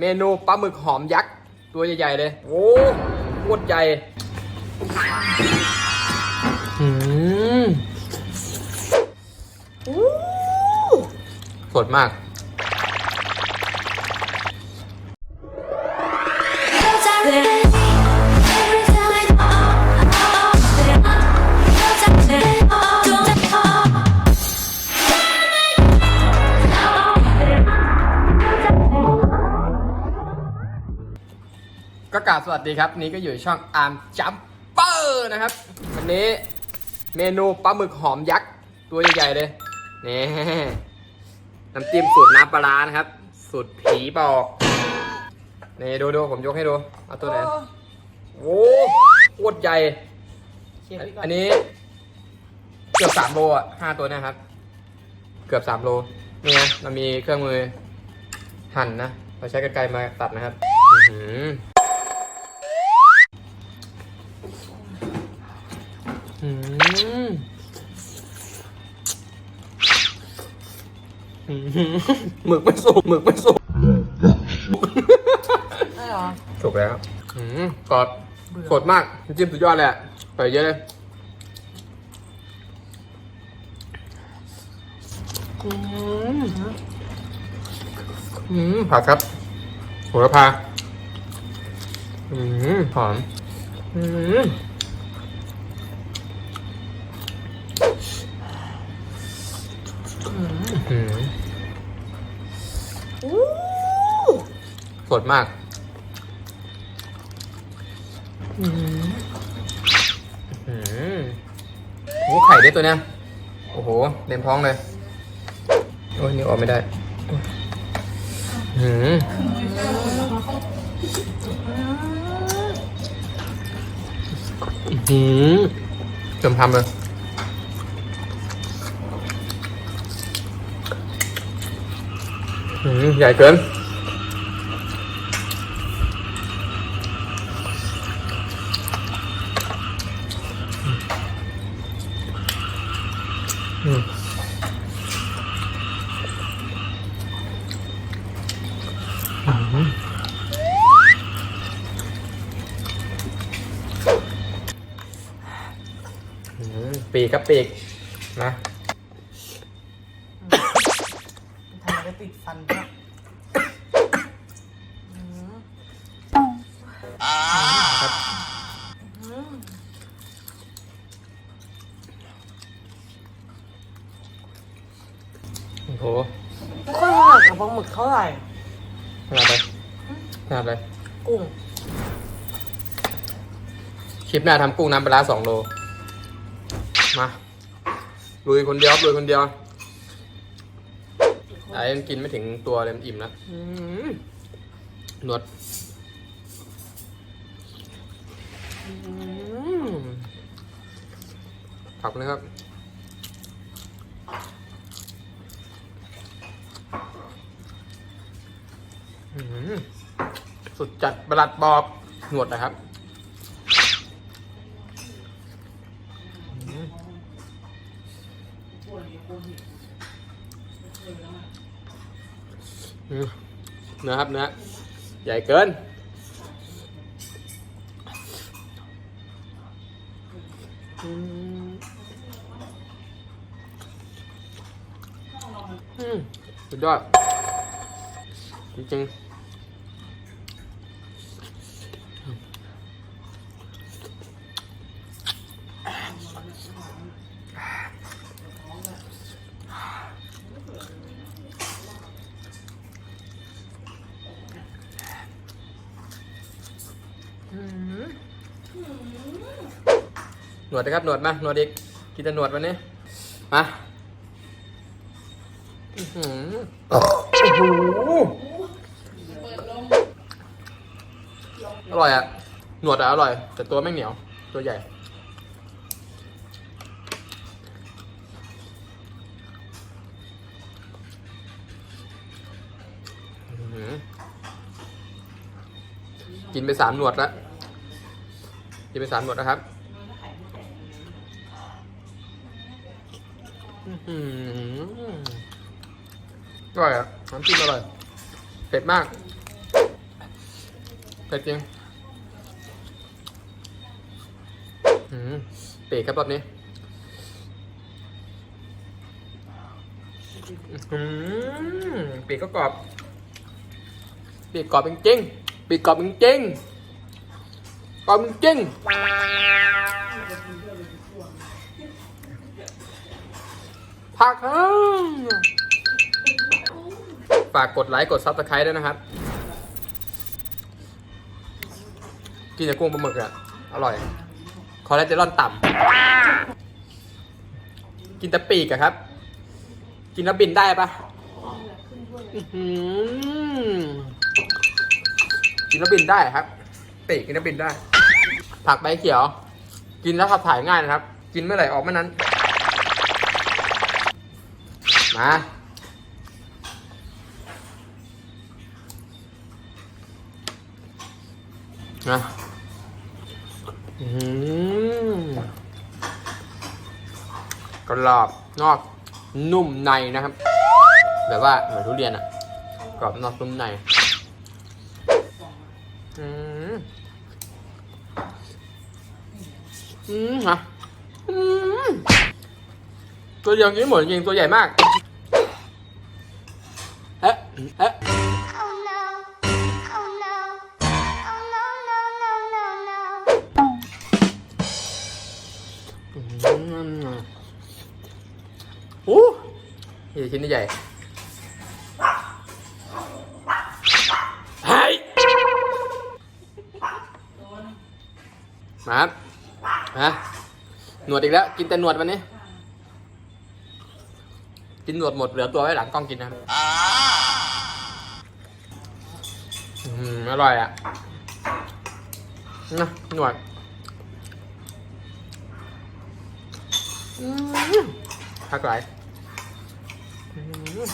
เมนูปลาหมึกหอมยักษ์ ตัวใหญ่ๆเลย โอ้โคตรใหญ่อืมอู้สดมาก สวัสดีครับ นี่ก็อยู่ช่องอาร์มจัมเปอร์นะครับ วันนี้เมนูปลาหมึกหอมยักษ์ ตัวใหญ่ๆเลยนี่น้ำจิ้มสูตรน้ำปลาร้านะครับ สูตรผีบอกนี่ดูดูผมยกให้ดู เอาตัวไหน โอ้โคตรใหญ่ อันนี้ เกือบสามโลอะห้าตัวเนะครับ เกือบสามโลนี่ไงเรามีเครื่องมือหั่นนะ เราใช้กรรไกรมาตัดนะครับ หือหมึกไม่สุกหมึกไม่สุกได้เหรอสุกแล้วอืมกรอบสดมากน้ำจิ้มสุดยอดเลยอะใส่เยอะเลยอืมอืมผักครับโหัวพาอืมหอมอืมอืม ดมากอืมอืมโอ้ไข่ด้วยตัวเนี้ย โอ้โหเต็มท้องเลย โอ้ยนี่ออกไม่ได้หืมหืมเติมทำเลยหืมใหญ่เกิน ปีกครับปีกนะทำไมได้ติดฟันด้วยอืมครับอืมโอ้โหไม่ค่อยถนัดกับปลาหมึกเท่าไหร่ขนาดเลยขนาดเลยกุ้ง คลิปหน้าทำกุ้งน้ำปลาร้าสองโล มาลุยคนเดียวครับลุยคนเดียวไอ้มันกินไม่ถึงตัวเลยมันอิ่มแล้วอืมหนวดอืมผักเลยครับอืมสุดจัดประหลัดบอบหนวดนะครับ นะครับนะ ใหญ่เกิน อืมอืมสุดยอดจริงๆ นวดนะครับหนวดมาหนวดอีกกินแต่หนวดวันนี้มาอื้อหือโอ้โหอร่อยอะหนวดอะอร่อย แต่ตัวไม่เหนียว ตัวใหญ่ อื้อหือกินไปสามหนวดแล้วกินไปสามหนวดนะครับ อร่อยอะน้ำจิ้มอร่อย เผ็ดมาก เผ็ดจริงอืมปีกครับรอบนี้อืมปีกก็กรอบ ปีกกรอบจริงๆปีกกรอบจริงๆกรอบจริงๆ ผักฝากกดไลค์กดซับสไครต์ด้วยนะครับ กินแต่กุ้งปลาหมึกอะอร่อย คอเลสเตอรอลต่ำ กินแต่ปีกอะครับ กินแล้วบินได้ปะกินแล้วบินได้ครับ ปีกกินแล้วบินได้ ผักใบเขียว กินแล้วขับถ่ายง่ายนะครับ กินเมื่อไหร่ออกเมื่อนั้น มานะอืมกรอบนอกนุ่มในนะครับ แบบว่าเหมือนทุเรียนอะกรอบนอกนุ่มในอืมอืมฮะอืมตัวเดียวกินหมดจริงตัวใหญ่มาก นนี้ใหญ่เฮ้ยมาครับฮะหนวดอีกแล้ว กินแต่หนวดวันนี้ กินหนวดหมดเหลือตัวไว้หลังกล้องกินนะครับอืมอร่อยอะนะหนวดอืมพักไหล อืม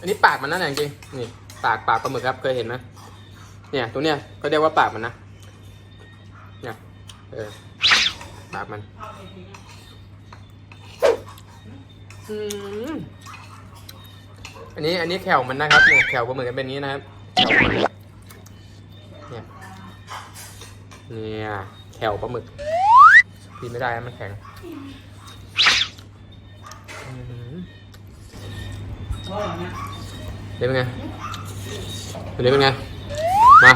อันนี้ปากมันนั่นแหละจริงๆนี่ปากปากปลาหมึกครับ เคยเห็นไหมเนี่ยตัวเนี้ยก็เรียกว่าปากมันนะเนี่ยเออปากมันอืมอันนี้อันนี้แขวมันนะครับเนี่ยแขวปลาหมึกกันเป็นอย่างนี้นะครับแขวปลาหมึกเนี่ยเนี่ยแขวปลาหมึกกินไม่ได้นะมันแข็ง เดี๋ยวเป็นไงเดี๋ยวเป็นไง มา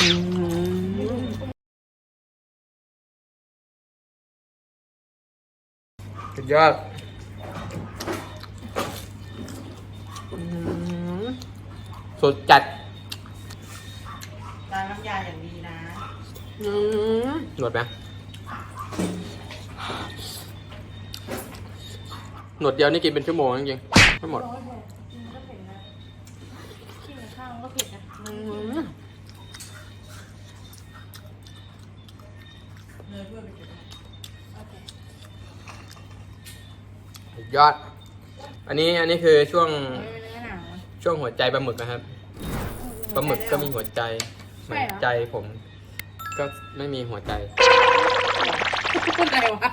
อืมสุดยอดอืมสดจัดล้างน้ำยาอย่างดีนะอืมหนวดไหม หนวดเดียวนี่กินเป็นชั่วโมงจริงๆไม่หมดก็เผ็ดนะกินกับข้าวก็เผ็ดนะอืมเนยด้วยไปเก็บโอเคสุดยอด อันนี้อันนี้คือช่วงเนื้อหนังช่วงหัวใจปลาหมึกนะครับปลาหมึกก็มีหัวใจเหมือนใจผม ก็ไม่มีหัวใจพูดอะไรวะ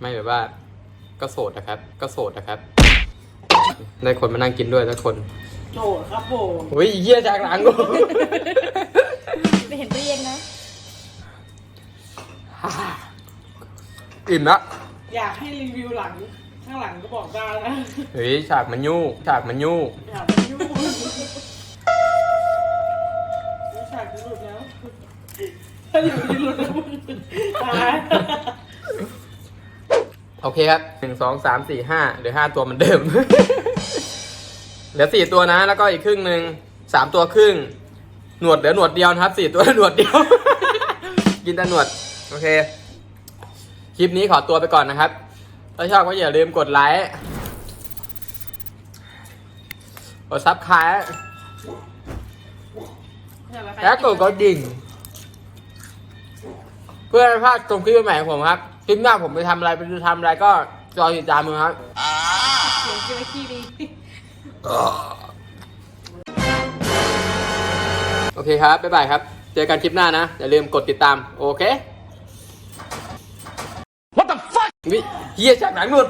ไม่แบบว่า ก็โสดนะครับ ก็โสดนะครับ ได้คนมานั่งกินด้วยสักคนโจทย์ครับผมอุ้ยเยี่ยจากหลังกูไปเห็นตู้เย็นนะ อิ่มละอยากให้รีวิวหลัง ข้างหลังก็บอกได้นะเฮ้ยฉากมันยู่ฉากมันยู่อยากไปยุ่งไม่ฉากจะหลุดแล้วถ้าอยู่ที่หลุดแล้วมึงตาย โอเคครับหนึ่งสองสามสี่ห้าเหลือห้าตัวเหมือนเดิม เหลือสี่ตัวนะ แล้วก็อีกครึ่งหนึ่งสามตัวครึ่ง หนวดเหลือหนวดเดียวนะครับสี่ตัวหนวดเดียว กินแต่หนวด โอเค คลิปนี้ขอตัวไปก่อนนะครับ ถ้าชอบก็อย่าลืมกดไลค์กดซับคลายและกดกระดิ่ง เพื่อไม่พลาดชมคลิปใหม่ๆของผมครับ คลิปหน้าผมไปทำอะไรไปทำอะไรก็รอติดตามมือครับ เสียงกินไปขี้ดีโอเคครับ บ๊ายบายครับ เจอกันคลิปหน้านะ อย่าลืมกดติดตาม โอเค What the fuck วิเฮียจากหนังหลุด